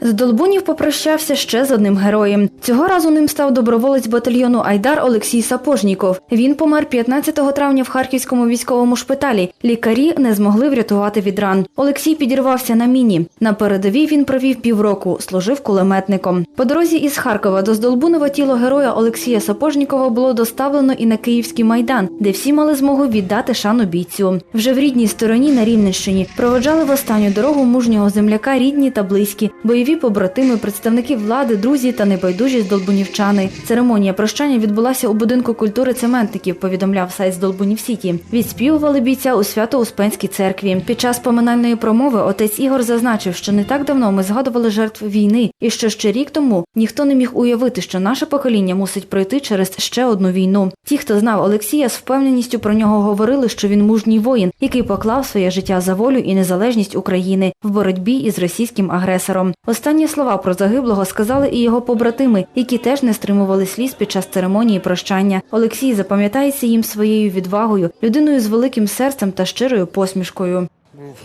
З Долбунів попрощався ще з одним героєм. Цього разу ним став доброволець батальйону Айдар Олексій Сапожніков. Він помер 15 травня в харківському військовому шпиталі. Лікарі не змогли врятувати від ран. Олексій підірвався на міні. На передовій він провів півроку, служив кулеметником. По дорозі із Харкова до Здолбунова тіло героя Олексія Сапожнікова було доставлено і на Київський майдан, де всі мали змогу віддати шану бійцю. Вже в рідній стороні на Рівненщині проводжали в останню дорогу мужнього земляка рідні та близькі, бойові побратими, представники влади, друзі та небайдужі здолбунівчани. Церемонія прощання відбулася у будинку культури цементників. Повідомляв сайт Здолбунів Сіті. Відспівували бійця у Свято-Успенській церкві. Під час поминальної промови отець Ігор зазначив, що не так давно ми згадували жертв війни, і що ще рік тому ніхто не міг уявити, що наше покоління мусить пройти через ще одну війну. Ті, хто знав Олексія, з впевненістю про нього говорили, що він мужній воїн, який поклав своє життя за волю і незалежність України в боротьбі із російським агресором. Останні слова про загиблого сказали і його побратими, які теж не стримували сліз під час церемонії прощання. Олексій запам'ятається їм своєю відвагою, людиною з великим серцем та щирою посмішкою. Був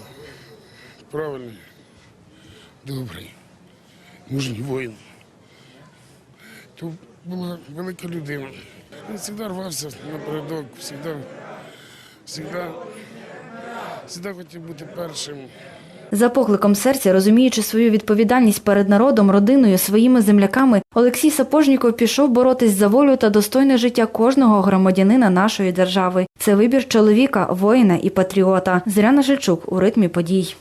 правильний, добрий, мужній воїн. То була велика людина. Він завжди рвався напередок, завжди, завжди, завжди хотів бути першим. За покликом серця, розуміючи свою відповідальність перед народом, родиною, своїми земляками, Олексій Сапожніков пішов боротись за волю та достойне життя кожного громадянина нашої держави. Це вибір чоловіка, воїна і патріота. Зряна Жильчук у ритмі подій.